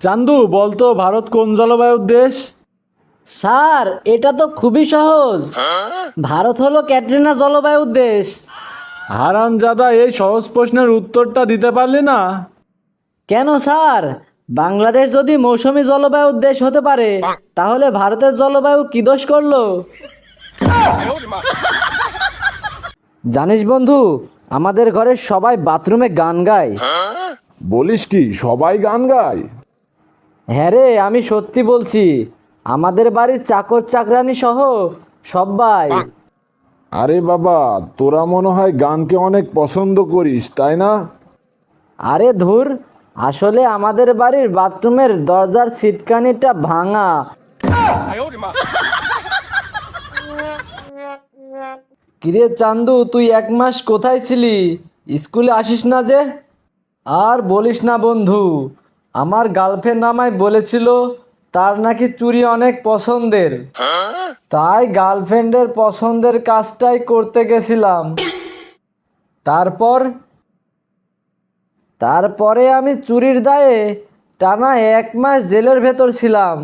চান্দু বলতো ভারত কোন জলবায়ুর দেশ? স্যার এটা তো খুবই সহজ। ভারত হলো ক্যাটরিনা জলবায়ুর দেশ। হারামজাদা এই সহজ প্রশ্নের উত্তরটা দিতে পারলি না? কেন স্যার? বাংলাদেশ যদি মৌসুমী জলবায়ুর দেশ হতে পারে তাহলে ভারতের জলবায়ু কি দোষ করল? জানিস বন্ধু আমাদের ঘরের সবাই বাথরুমে গান গায়। বলিস কি সবাই গান গায়? হ্যাঁ রে আমি সত্যি বলছি। আমাদের বাড়ির চাকর চাকরানি সহ সবাই আরে বাবা তোরা মনে হয় গানকে অনেক পছন্দ করিস তাই না? আরে ধুর আসলে আমাদের বাড়ির বাথরুমের দরজার ছিটকানিটা ভাঙা। কিরে চান্দু তুই এক মাস কোথায় ছিলি? স্কুলে আসিস না যে? আর বলিস না বন্ধু। আমার গার্লফ্রেন্ড আমায় বলেছিল তার নাকি চুরি অনেক পছন্দের। তাই গার্লফ্রেন্ডের পছন্দের কাজটাই করতে গেছিলাম। তারপর তারপরে আমি চুরির দায়ে টানা এক মাস জেলের ভেতর ছিলাম।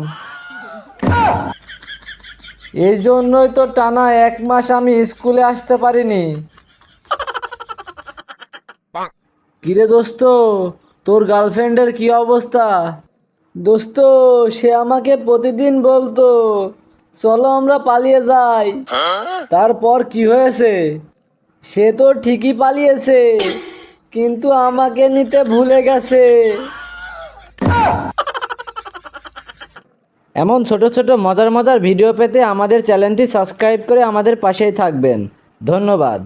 এই জন্যই তো টানা এক মাস আমি স্কুলে আসতে পারিনি। কিরে দোস্ত তোর গার্লফ্রেন্ডের কি অবস্থা? দোস্ত, সে আমাকে প্রতিদিন বলতো, চলো আমরা পালিয়ে যাই। তারপর কি হয়েছে? সে তো ঠিকই পালিয়েছে, কিন্তু আমাকে নিতে ভুলে গেছে। এমন ছোট ছোট মজার মজার ভিডিও পেতে আমাদের চ্যানেলটি সাবস্ক্রাইব করে আমাদের পাশেই থাকবেন। ধন্যবাদ।